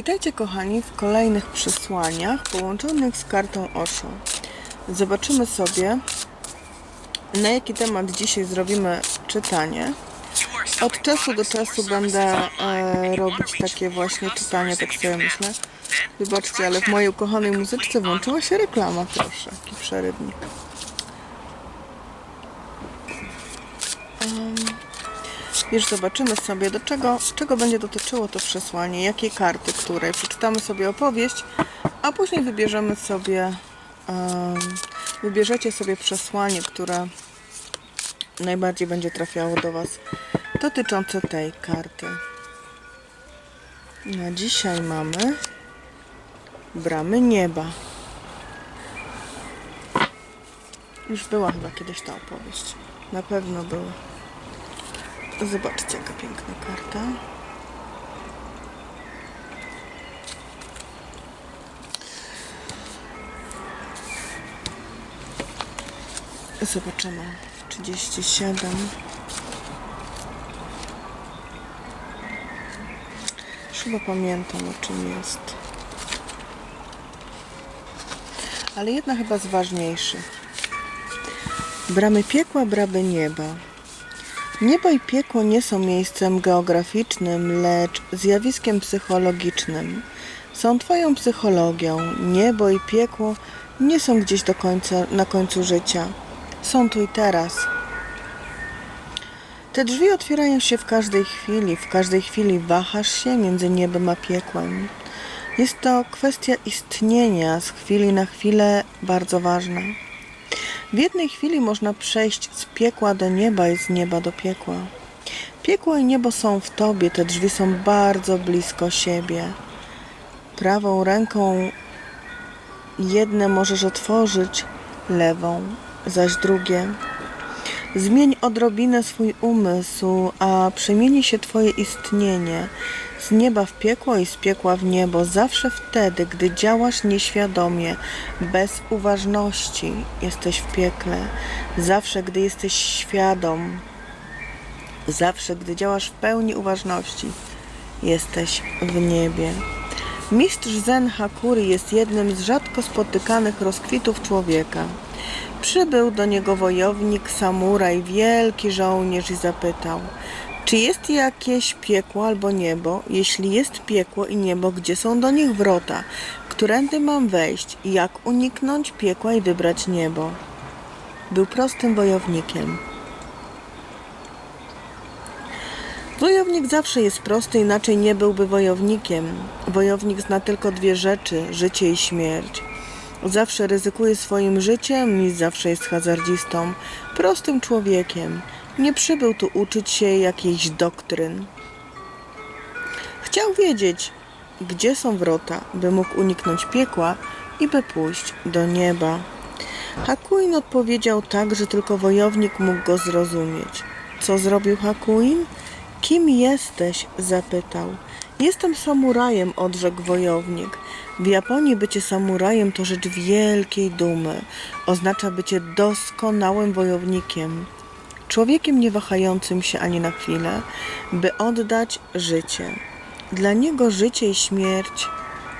Witajcie kochani w kolejnych przesłaniach połączonych z kartą Osho. Zobaczymy sobie na jaki temat dzisiaj zrobimy czytanie. Od czasu do czasu będę e, robić takie właśnie czytanie, tak sobie myślę. Wybaczcie, ale w mojej ukochanej muzyczce włączyła się reklama, proszę, jaki przerywnik. Już zobaczymy sobie, do czego, czego będzie dotyczyło to przesłanie, jakiej karty, której. Przeczytamy sobie opowieść, a później wybierzemy sobie, wybierzecie sobie przesłanie, które najbardziej będzie trafiało do Was dotyczące tej karty. Na dzisiaj mamy bramy nieba. Już była chyba kiedyś ta opowieść. Na pewno była. Zobaczcie, jaka piękna karta. Zobaczymy. 37. Już Chyba pamiętam o czym jest. Ale jedna chyba z ważniejszych. Bramy piekła, bramy nieba. Niebo i piekło nie są miejscem geograficznym, lecz zjawiskiem psychologicznym. Są Twoją psychologią. Niebo i piekło nie są gdzieś do końca, na końcu życia. Są tu i teraz. Te drzwi otwierają się w każdej chwili. W każdej chwili wahasz się między niebem a piekłem. Jest to kwestia istnienia z chwili na chwilę bardzo ważna. W jednej chwili można przejść z piekła do nieba i z nieba do piekła. Piekło i niebo są w tobie, te drzwi są bardzo blisko siebie. Prawą ręką jedne możesz otworzyć, lewą zaś drugie. Zmień odrobinę swój umysł, a przemieni się Twoje istnienie z nieba w piekło i z piekła w niebo, zawsze wtedy, gdy działasz nieświadomie, bez uważności, jesteś w piekle. Zawsze, gdy jesteś świadom, zawsze, gdy działasz w pełni uważności, jesteś w niebie. Mistrz Zen Hakuri jest jednym z rzadko spotykanych rozkwitów człowieka. Przybył do niego wojownik, samuraj, wielki żołnierz i zapytał: Czy jest jakieś piekło albo niebo? Jeśli jest piekło i niebo, gdzie są do nich wrota? Którędy mam wejść? Jak uniknąć piekła i wybrać niebo? Był prostym wojownikiem. Wojownik zawsze jest prosty, inaczej nie byłby wojownikiem. Wojownik zna tylko dwie rzeczy: życie i śmierć. Zawsze ryzykuje swoim życiem i zawsze jest hazardzistą, prostym człowiekiem. Nie przybył tu uczyć się jakiejś doktryn. Chciał wiedzieć, gdzie są wrota, by mógł uniknąć piekła i by pójść do nieba. Hakuin odpowiedział tak, że tylko wojownik mógł go zrozumieć. Co zrobił Hakuin? Kim jesteś? zapytał. Jestem samurajem, odrzekł wojownik. W Japonii bycie samurajem to rzecz wielkiej dumy. Oznacza bycie doskonałym wojownikiem. Człowiekiem nie wahającym się ani na chwilę, by oddać życie. Dla niego życie i śmierć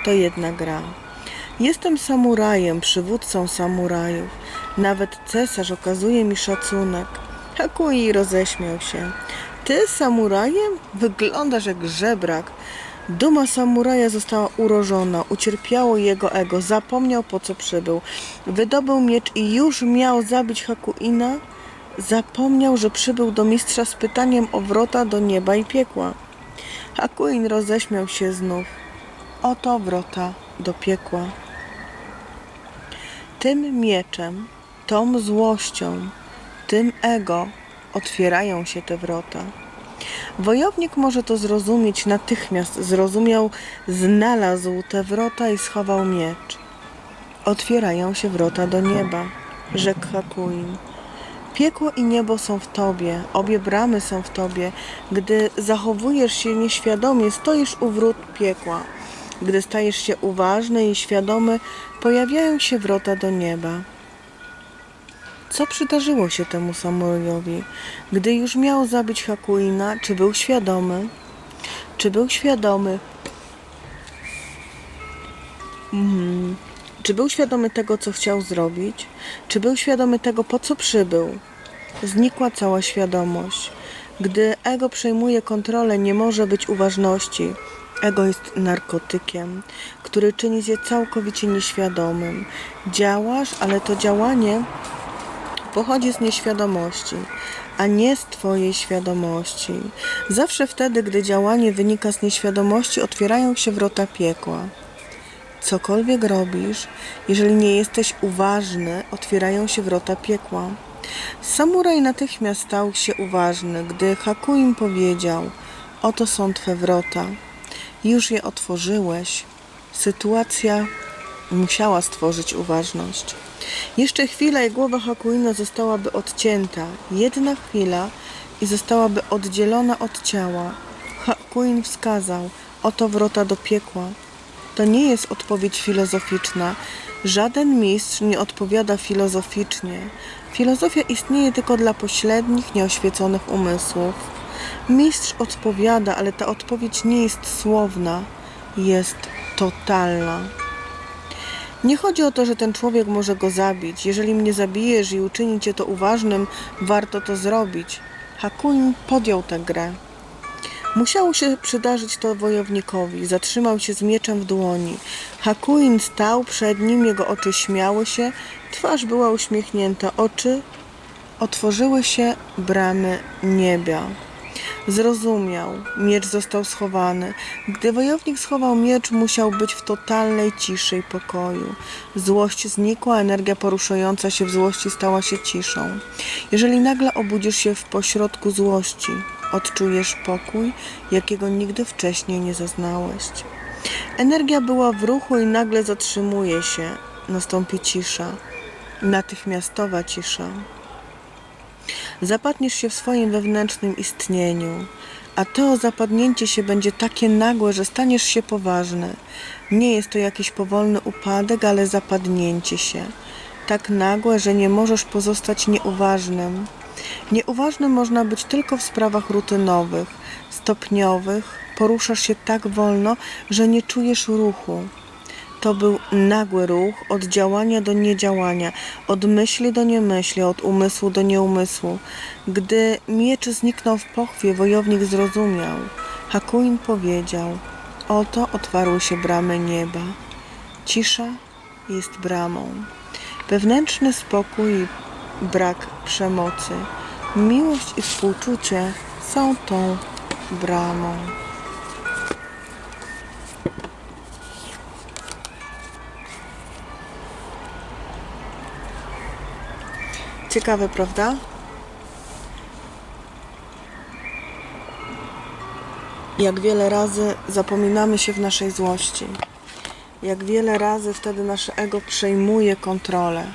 to jedna gra. Jestem samurajem, przywódcą samurajów. Nawet cesarz okazuje mi szacunek. Hakui roześmiał się. Ty samurajem? Wyglądasz jak żebrak. Duma samuraja została urożona, ucierpiało jego ego, zapomniał po co przybył. Wydobył miecz i już miał zabić Hakuina. Zapomniał, że przybył do mistrza z pytaniem o wrota do nieba i piekła. Hakuin roześmiał się znów. Oto wrota do piekła. Tym mieczem, tą złością, tym ego otwierają się te wrota. Wojownik może to zrozumieć natychmiast. Zrozumiał, znalazł te wrota i schował miecz. Otwierają się wrota do nieba, rzekł Hakuin. Piekło i niebo są w tobie, obie bramy są w tobie. Gdy zachowujesz się nieświadomie, stoisz u wrót piekła. Gdy stajesz się uważny i świadomy, pojawiają się wrota do nieba. Co przydarzyło się temu samurajowi, gdy już miał zabić Hakuina? Czy był świadomy? Czy był świadomy Czy był świadomy tego, co chciał zrobić? Czy był świadomy tego, po co przybył? Znikła cała świadomość. Gdy ego przejmuje kontrolę, nie może być uważności. Ego jest narkotykiem, który czyni cię całkowicie nieświadomym. Działasz, ale to działanie pochodzi z nieświadomości, a nie z Twojej świadomości. Zawsze wtedy, gdy działanie wynika z nieświadomości, otwierają się wrota piekła. Cokolwiek robisz, jeżeli nie jesteś uważny, otwierają się wrota piekła. Samuraj natychmiast stał się uważny, gdy Hakuin powiedział: Oto są Twe wrota. Już je otworzyłeś. Sytuacja musiała stworzyć uważność. Jeszcze chwila i głowa Hakuina zostałaby odcięta. Jedna chwila i zostałaby oddzielona od ciała. Hakuin wskazał: Oto wrota do piekła. To nie jest odpowiedź filozoficzna. Żaden mistrz nie odpowiada filozoficznie. Filozofia istnieje tylko dla pośrednich, nieoświeconych umysłów. Mistrz odpowiada, ale ta odpowiedź nie jest słowna, jest totalna. Nie chodzi o to, że ten człowiek może go zabić. Jeżeli mnie zabijesz i uczyni cię to uważnym, warto to zrobić. Hakuin podjął tę grę. Musiało się przydarzyć to wojownikowi. Zatrzymał się z mieczem w dłoni. Hakuin stał przed nim, jego oczy śmiały się, twarz była uśmiechnięta, oczy otworzyły się bramy nieba. Zrozumiał, miecz został schowany. Gdy wojownik schował miecz, musiał być w totalnej ciszy i pokoju. Złość znikła, energia poruszająca się w złości stała się ciszą. Jeżeli nagle obudzisz się w pośrodku złości, odczujesz pokój, jakiego nigdy wcześniej nie zaznałeś. Energia była w ruchu i nagle zatrzymuje się. Nastąpi cisza, natychmiastowa cisza. Zapadniesz się w swoim wewnętrznym istnieniu, a to zapadnięcie się będzie takie nagłe, że staniesz się poważny. Nie jest to jakiś powolny upadek, ale zapadnięcie się. Tak nagłe, że nie możesz pozostać nieuważnym. Nieuważnym można być tylko w sprawach rutynowych, stopniowych. Poruszasz się tak wolno, że nie czujesz ruchu. To był nagły ruch od działania do niedziałania, od myśli do niemyśli, od umysłu do nieumysłu. Gdy miecz zniknął w pochwie, wojownik zrozumiał. Hakuin powiedział: Oto otwarły się bramy nieba. Cisza jest bramą. Wewnętrzny spokój i brak przemocy. Miłość i współczucie są tą bramą. Ciekawe, prawda? Jak wiele razy zapominamy się w naszej złości. Jak wiele razy wtedy nasze ego przejmuje kontrolę.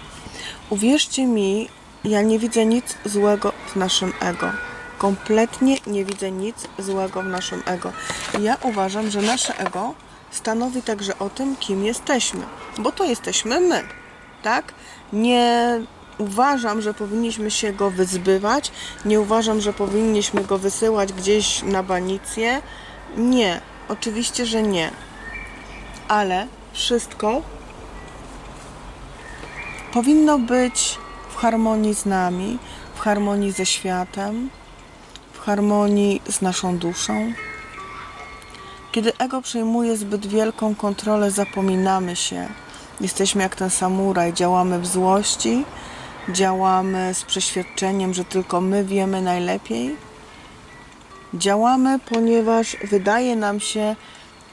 Uwierzcie mi, ja nie widzę nic złego naszym ego. Kompletnie nie widzę nic złego w naszym ego. Ja uważam, że nasze ego stanowi także o tym, kim jesteśmy, bo to jesteśmy my, tak? Nie uważam, że powinniśmy się go wyzbywać, nie uważam, że powinniśmy go wysyłać gdzieś na banicję. Nie, oczywiście, że nie. Ale wszystko powinno być w harmonii z nami, w harmonii ze światem, w harmonii z naszą duszą. Kiedy ego przejmuje zbyt wielką kontrolę, zapominamy się. Jesteśmy jak ten samuraj, działamy w złości, działamy z przeświadczeniem, że tylko my wiemy najlepiej. Działamy, ponieważ wydaje nam się,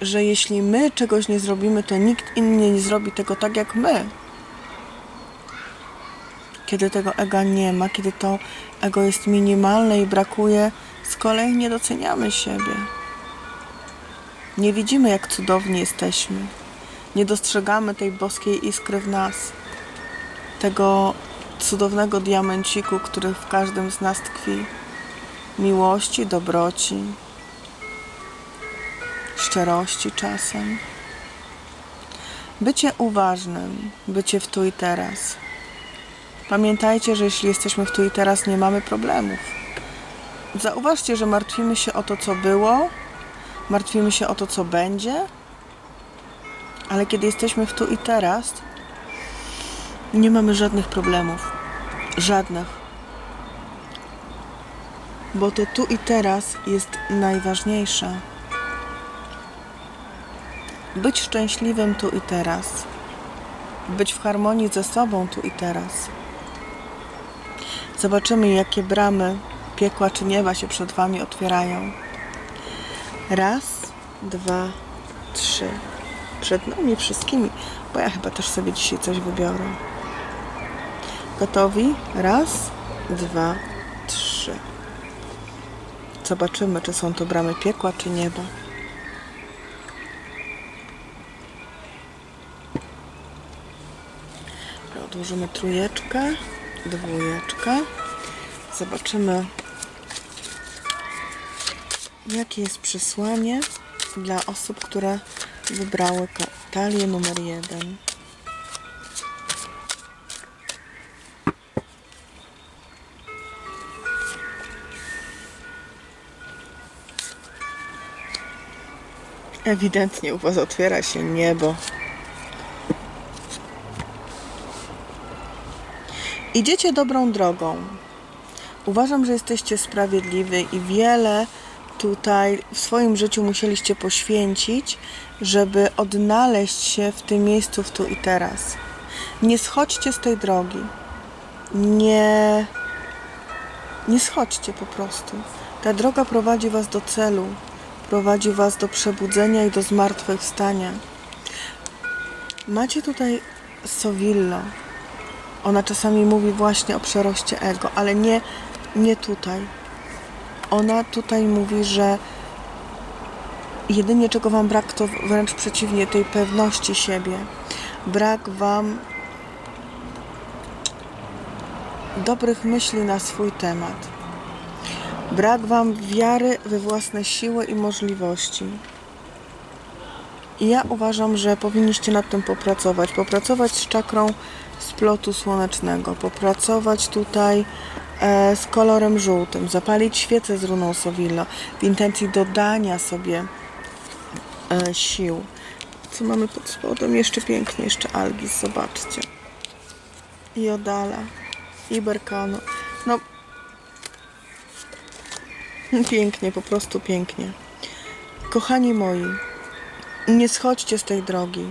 że jeśli my czegoś nie zrobimy, to nikt inny nie zrobi tego tak jak my. Kiedy tego ega nie ma, kiedy to ego jest minimalne i brakuje, z kolei nie doceniamy siebie. Nie widzimy, jak cudowni jesteśmy. Nie dostrzegamy tej boskiej iskry w nas, tego cudownego diamenciku, który w każdym z nas tkwi. Miłości, dobroci, szczerości czasem. Bycie uważnym, bycie w tu i teraz. Pamiętajcie, że jeśli jesteśmy w tu i teraz, nie mamy problemów. Zauważcie, że martwimy się o to, co było, martwimy się o to, co będzie, ale kiedy jesteśmy w tu i teraz, Nie mamy żadnych problemów. Żadnych. Bo to tu i teraz jest najważniejsze. Być szczęśliwym tu i teraz. Być w harmonii ze sobą tu i teraz. Zobaczymy, jakie bramy piekła czy nieba się przed Wami otwierają. Raz, dwa, trzy. Przed nami wszystkimi, bo ja chyba też sobie dzisiaj coś wybiorę. Gotowi? Raz, dwa, trzy. Zobaczymy, czy są to bramy piekła, czy nieba. Odłożymy trójeczkę, dwójeczkę. Zobaczymy, jakie jest przesłanie dla osób, które wybrały talię numer jeden. Ewidentnie u Was otwiera się niebo. Idziecie dobrą drogą. Uważam, że jesteście sprawiedliwi i wiele tutaj w swoim życiu musieliście poświęcić, żeby odnaleźć się w tym miejscu w tu i teraz. Nie schodźcie z tej drogi. Nie, nie schodźcie po prostu. Ta droga prowadzi was do celu, prowadzi was do przebudzenia i do zmartwychwstania. Macie tutaj Sowillo, ona czasami mówi właśnie o przeroście ego, ale nie, nie tutaj. Ona tutaj mówi, że jedynie czego wam brak, to wręcz przeciwnie, tej pewności siebie. Brak wam dobrych myśli na swój temat. Brak wam wiary we własne siły i możliwości. I ja uważam, że powinniście nad tym popracować. Popracować z czakrą splotu słonecznego, popracować tutaj e, z kolorem żółtym, zapalić świecę z runą Sowillo w intencji dodania sobie e, sił. Co mamy pod spodem? Jeszcze pięknie, jeszcze Algis, zobaczcie. I Odala, i Berkano. No, pięknie, po prostu pięknie. Kochani moi, nie schodźcie z tej drogi.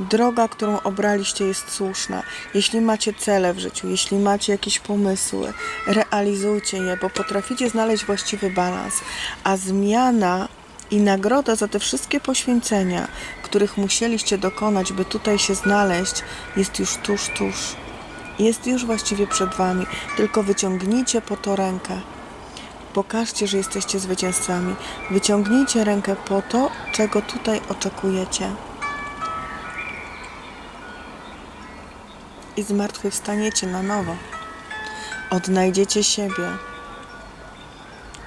Droga, którą obraliście, jest słuszna. Jeśli macie cele w życiu, jeśli macie jakieś pomysły, realizujcie je, bo potraficie znaleźć właściwy balans. A zmiana i nagroda za te wszystkie poświęcenia, których musieliście dokonać, by tutaj się znaleźć, jest już tuż, tuż. Jest już właściwie przed Wami. Tylko wyciągnijcie po to rękę. Pokażcie, że jesteście zwycięzcami. Wyciągnijcie rękę po to, czego tutaj oczekujecie. I zmartwychwstaniecie na nowo. Odnajdziecie siebie.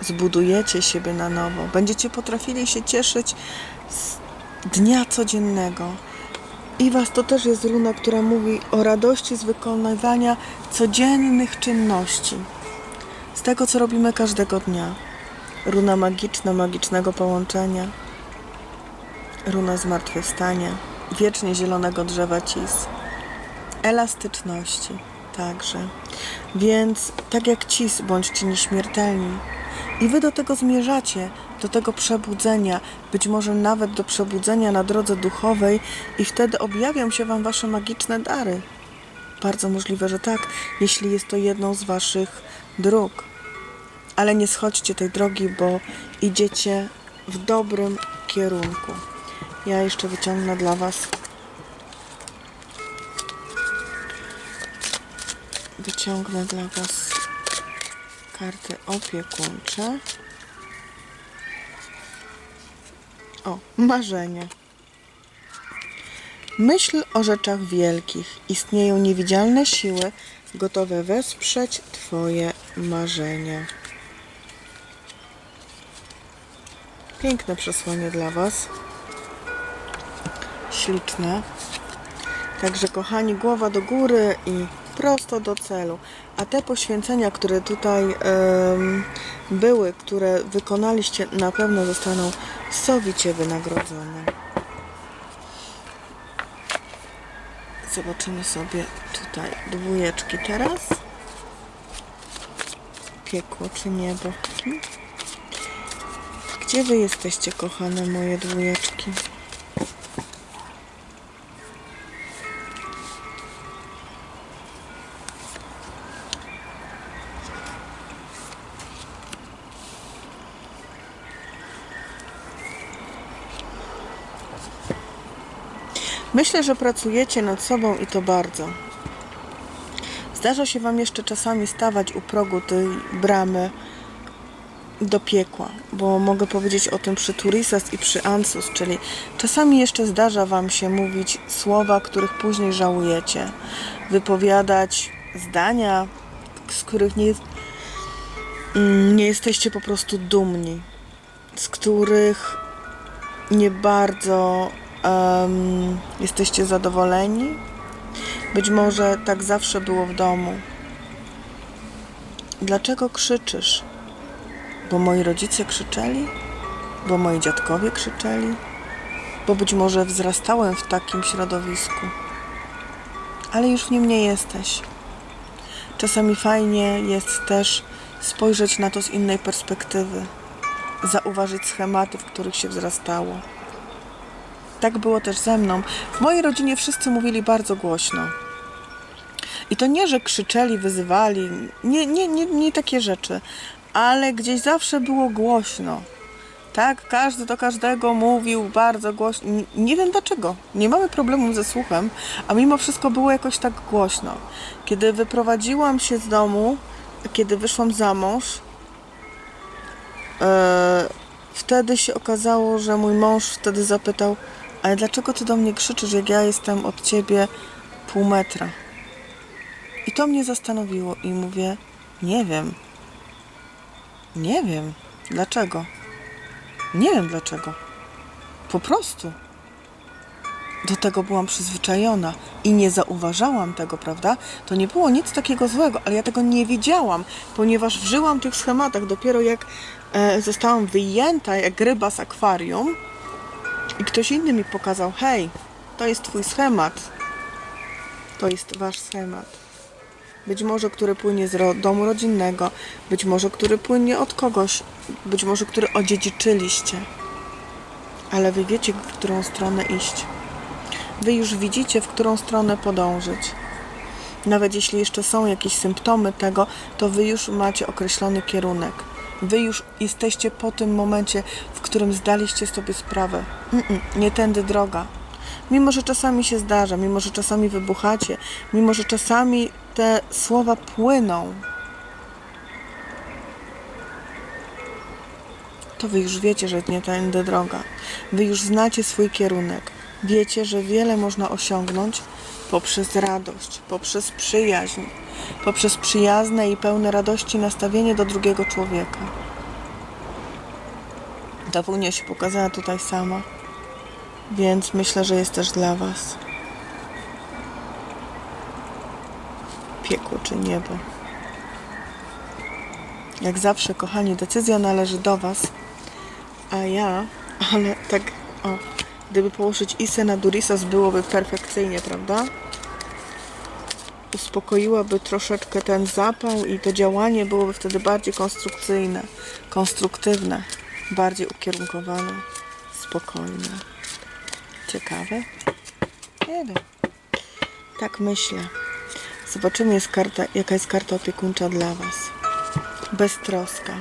Zbudujecie siebie na nowo. Będziecie potrafili się cieszyć z dnia codziennego. I Was to też jest runa, która mówi o radości z wykonywania codziennych czynności z tego, co robimy każdego dnia. Runa magiczna, magicznego połączenia, runa zmartwychwstania, wiecznie zielonego drzewa cis, elastyczności także. Więc tak jak cis, bądźcie nieśmiertelni. I wy do tego zmierzacie, do tego przebudzenia, być może nawet do przebudzenia na drodze duchowej, i wtedy objawią się wam wasze magiczne dary. Bardzo możliwe, że tak, jeśli jest to jedną z Waszych dróg. Ale nie schodźcie tej drogi, bo idziecie w dobrym kierunku. Ja jeszcze wyciągnę dla Was. Wyciągnę dla Was karty opiekuńcze. O, marzenie. Myśl o rzeczach wielkich. Istnieją niewidzialne siły gotowe wesprzeć Twoje marzenia. Piękne przesłanie dla Was. Śliczne. Także kochani, głowa do góry i prosto do celu. A te poświęcenia, które tutaj em, były, które wykonaliście, na pewno zostaną sowicie wynagrodzone. Zobaczymy sobie tutaj dwójeczki teraz. Piekło czy niebo? Gdzie wy jesteście, kochane moje dwójeczki? Myślę, że pracujecie nad sobą i to bardzo. Zdarza się Wam jeszcze czasami stawać u progu tej bramy do piekła, bo mogę powiedzieć o tym przy Turisas i przy Ansus, czyli czasami jeszcze zdarza Wam się mówić słowa, których później żałujecie, wypowiadać zdania, z których nie, mm, nie jesteście po prostu dumni, z których nie bardzo em, jesteście zadowoleni. Być może tak zawsze było w domu. Dlaczego krzyczysz? Bo moi rodzice krzyczeli? Bo moi dziadkowie krzyczeli? Bo być może wzrastałem w takim środowisku. Ale już w nim nie jesteś. Czasami fajnie jest też spojrzeć na to z innej perspektywy, zauważyć schematy, w których się wzrastało. Tak było też ze mną. W mojej rodzinie wszyscy mówili bardzo głośno. I to nie, że krzyczeli, wyzywali, nie, nie, nie, nie takie rzeczy, ale gdzieś zawsze było głośno. Tak, każdy do każdego mówił bardzo głośno. Nie, wiem dlaczego. Nie mamy problemu ze słuchem, a mimo wszystko było jakoś tak głośno. Kiedy wyprowadziłam się z domu, kiedy wyszłam za mąż, e, wtedy się okazało, że mój mąż wtedy zapytał, ale dlaczego ty do mnie krzyczysz, jak ja jestem od ciebie pół metra? I to mnie zastanowiło i mówię, nie wiem. Nie wiem. Dlaczego? Nie wiem dlaczego. Po prostu. Do tego byłam przyzwyczajona i nie zauważałam tego, prawda? To nie było nic takiego złego, ale ja tego nie wiedziałam, ponieważ żyłam w tych schematach dopiero jak e, zostałam wyjęta jak ryba z akwarium i ktoś inny mi pokazał, hej, to jest twój schemat. To jest wasz schemat. Być może, który płynie z domu rodzinnego, być może, który płynie od kogoś, być może, który odziedziczyliście. Ale wy wiecie, w którą stronę iść. Wy już widzicie, w którą stronę podążyć. Nawet jeśli jeszcze są jakieś symptomy tego, to wy już macie określony kierunek. Wy już jesteście po tym momencie, w którym zdaliście sobie sprawę. Mm-mm, nie tędy droga. Mimo, że czasami się zdarza, mimo, że czasami wybuchacie, mimo, że czasami te słowa płyną, to wy już wiecie, że nie tędy droga. Wy już znacie swój kierunek. Wiecie, że wiele można osiągnąć poprzez radość, poprzez przyjaźń, poprzez przyjazne i pełne radości nastawienie do drugiego człowieka. Dawunia się pokazała tutaj sama, więc myślę, że jest też dla Was. Piekło czy niebo. Jak zawsze, kochani, decyzja należy do Was, a ja, ale tak, o, gdyby położyć Isę na Durisas byłoby perfekcyjnie, prawda? Uspokoiłaby troszeczkę ten zapał i to działanie byłoby wtedy bardziej konstrukcyjne, konstruktywne, bardziej ukierunkowane, spokojne. Ciekawe? Nie wiem. Tak myślę. Zobaczymy, jest karta, jaka jest karta opiekuńcza dla Was. Beztroska.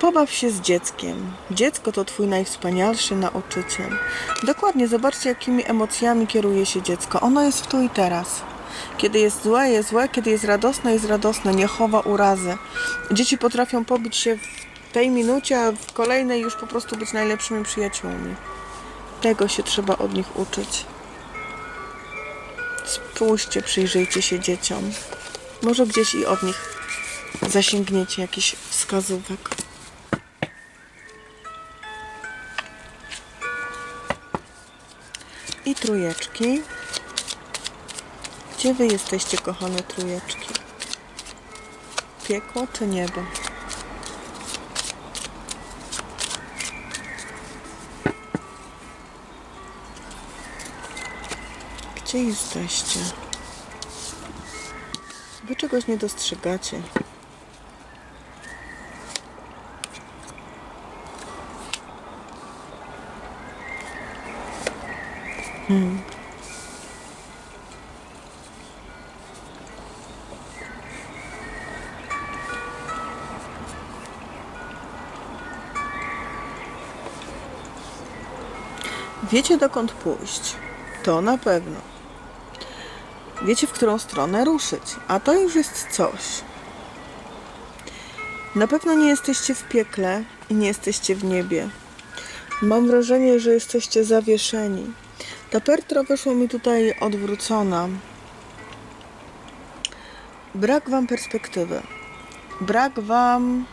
Pobaw się z dzieckiem. Dziecko to Twój najwspanialszy nauczyciel. Dokładnie, zobaczcie, jakimi emocjami kieruje się dziecko. Ono jest w tu i teraz. Kiedy jest złe, jest złe, kiedy jest radosne, jest radosne, nie chowa urazy. Dzieci potrafią pobić się w tej minucie, a w kolejnej już po prostu być najlepszymi przyjaciółmi. Tego się trzeba od nich uczyć. Spójrzcie, przyjrzyjcie się dzieciom. Może gdzieś i od nich zasięgniecie jakichś wskazówek. I trójeczki. Gdzie wy jesteście, kochane trójeczki? Piekło czy niebo? Gdzie jesteście? Wy czegoś nie dostrzegacie. Hmm. Wiecie dokąd pójść. To na pewno. Wiecie, w którą stronę ruszyć, a to już jest coś. Na pewno nie jesteście w piekle i nie jesteście w niebie. Mam wrażenie, że jesteście zawieszeni. Ta pertra wyszła mi tutaj odwrócona. Brak wam perspektywy. Brak wam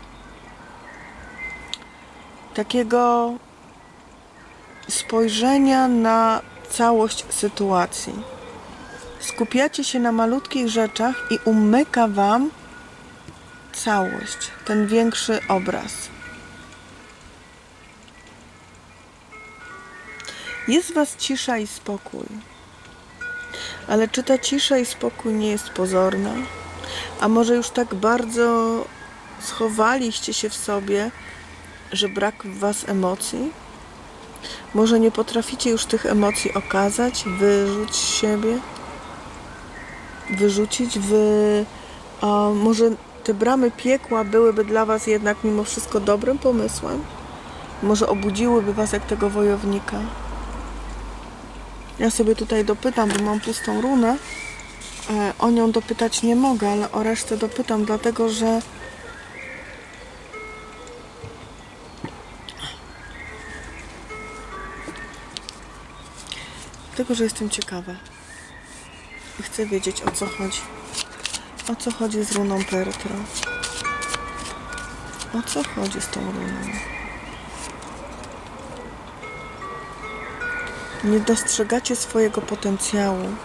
takiego spojrzenia na całość sytuacji. Skupiacie się na malutkich rzeczach i umyka wam całość, ten większy obraz. Jest w was cisza i spokój. Ale czy ta cisza i spokój nie jest pozorna? A może już tak bardzo schowaliście się w sobie, że brak w was emocji? Może nie potraficie już tych emocji okazać, wyrzuć siebie? Wyrzucić, wy... A może te bramy piekła byłyby dla was jednak mimo wszystko dobrym pomysłem? Może obudziłyby was jak tego wojownika? Ja sobie tutaj dopytam, bo mam pustą runę. E, O nią dopytać nie mogę, ale o resztę dopytam, dlatego że Dlatego, że jestem ciekawa. I chcę wiedzieć o co chodzi. O co chodzi z runą Pertro? O co chodzi z tą runą? Nie dostrzegacie swojego potencjału.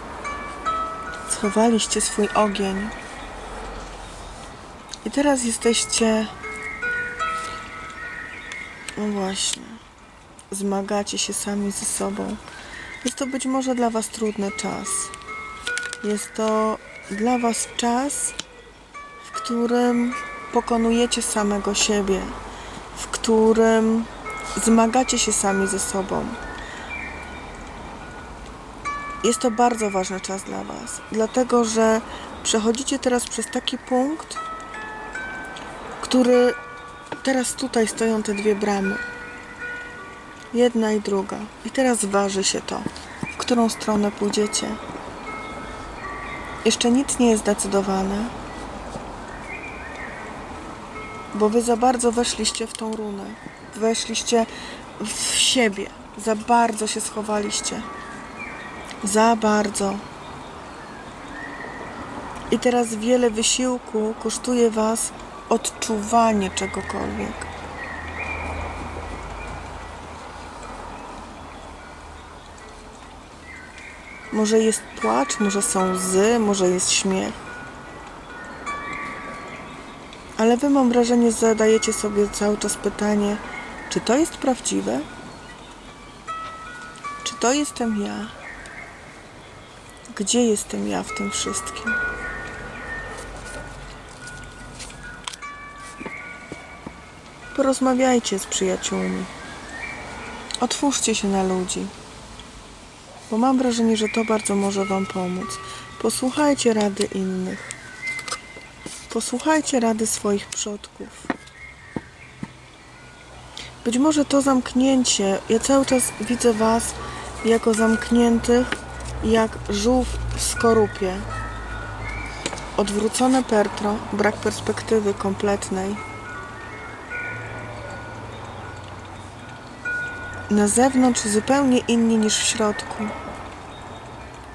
Schowaliście swój ogień. I teraz jesteście. No właśnie. Zmagacie się sami ze sobą. Jest to być może dla Was trudny czas. Jest to dla Was czas, w którym pokonujecie samego siebie, w którym zmagacie się sami ze sobą. Jest to bardzo ważny czas dla Was, dlatego że przechodzicie teraz przez taki punkt, który teraz tutaj stoją te dwie bramy. Jedna i druga. I teraz waży się to, w którą stronę pójdziecie. Jeszcze nic nie jest zdecydowane, bo wy za bardzo weszliście w tą runę. Weszliście w siebie. Za bardzo się schowaliście. Za bardzo. I teraz wiele wysiłku kosztuje was odczuwanie czegokolwiek. Może jest płacz, może są łzy, może jest śmiech. Ale wy mam wrażenie, zadajecie sobie cały czas pytanie, czy to jest prawdziwe? Czy to jestem ja? Gdzie jestem ja w tym wszystkim? Porozmawiajcie z przyjaciółmi. Otwórzcie się na ludzi bo mam wrażenie, że to bardzo może Wam pomóc. Posłuchajcie rady innych. Posłuchajcie rady swoich przodków. Być może to zamknięcie, ja cały czas widzę Was jako zamkniętych, jak żółw w skorupie. Odwrócone pertro, brak perspektywy kompletnej. Na zewnątrz zupełnie inni niż w środku.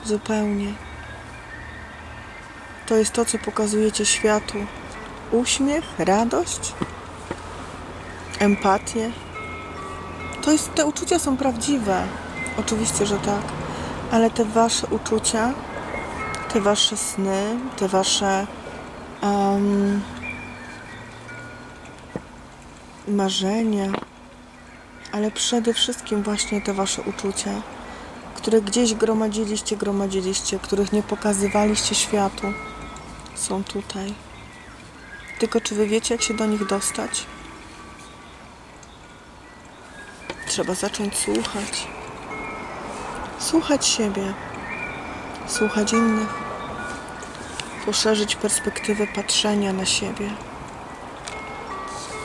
Zupełnie. To jest to, co pokazujecie światu. Uśmiech, radość, empatię. To jest, te uczucia są prawdziwe. Oczywiście, że tak. Ale te wasze uczucia, te wasze sny, te wasze um, marzenia, ale przede wszystkim właśnie te wasze uczucia, które gdzieś gromadziliście, gromadziliście, których nie pokazywaliście światu, są tutaj. Tylko czy wy wiecie, jak się do nich dostać? Trzeba zacząć słuchać. Słuchać siebie, słuchać innych, poszerzyć perspektywę patrzenia na siebie,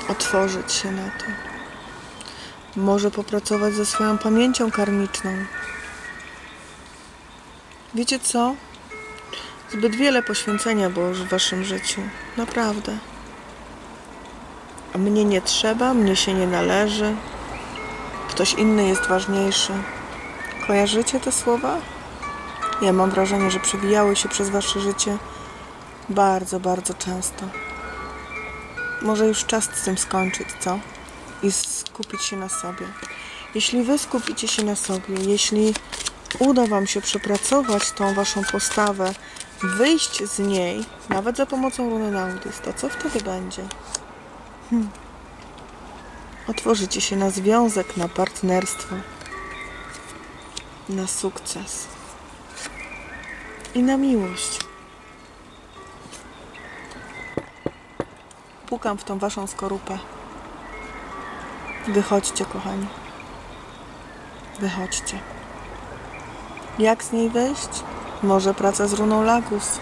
otworzyć się na to. Może popracować ze swoją pamięcią karmiczną. Wiecie co? Zbyt wiele poświęcenia było w waszym życiu. Naprawdę. A mnie nie trzeba, mnie się nie należy. Ktoś inny jest ważniejszy. Kojarzycie te słowa? Ja mam wrażenie, że przewijały się przez wasze życie bardzo, bardzo często. Może już czas z tym skończyć, co? I skupić się na sobie. Jeśli wy skupicie się na sobie, jeśli uda wam się przepracować tą waszą postawę, wyjść z niej, nawet za pomocą runy Naudis, to co wtedy będzie? Hmm. Otworzycie się na związek, na partnerstwo, na sukces i na miłość. Pukam w tą waszą skorupę. Wychodźcie, kochani. Wychodźcie. Jak z niej wyjść? Może praca z runą Lagus.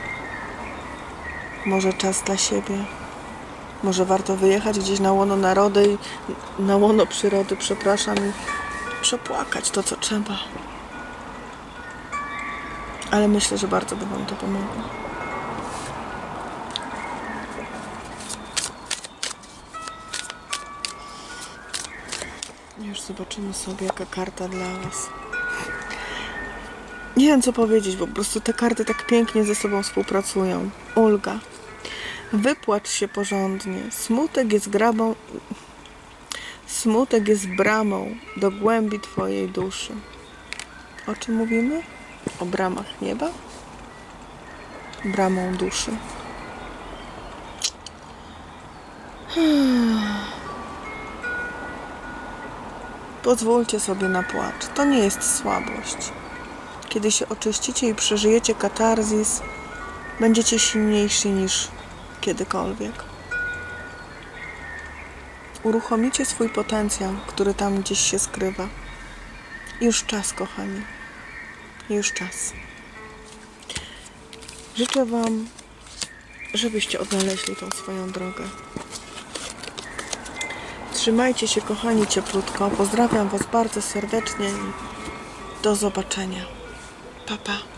Może czas dla siebie. Może warto wyjechać gdzieś na łono narody i na łono przyrody, przepraszam, i przepłakać to, co trzeba. Ale myślę, że bardzo by Wam to pomogło. Zobaczymy sobie, jaka karta dla Was. Nie wiem, co powiedzieć, bo po prostu te karty tak pięknie ze sobą współpracują. Ulga. Wypłacz się porządnie. Smutek jest grabą. Smutek jest bramą do głębi Twojej duszy. O czym mówimy? O bramach nieba? Bramą duszy. Pozwólcie sobie na płacz. To nie jest słabość. Kiedy się oczyścicie i przeżyjecie katarzis, będziecie silniejsi niż kiedykolwiek. Uruchomicie swój potencjał, który tam gdzieś się skrywa. Już czas, kochani. Już czas. Życzę Wam, żebyście odnaleźli tą swoją drogę. Trzymajcie się, kochani, cieplutko. Pozdrawiam Was bardzo serdecznie i do zobaczenia. Pa, pa.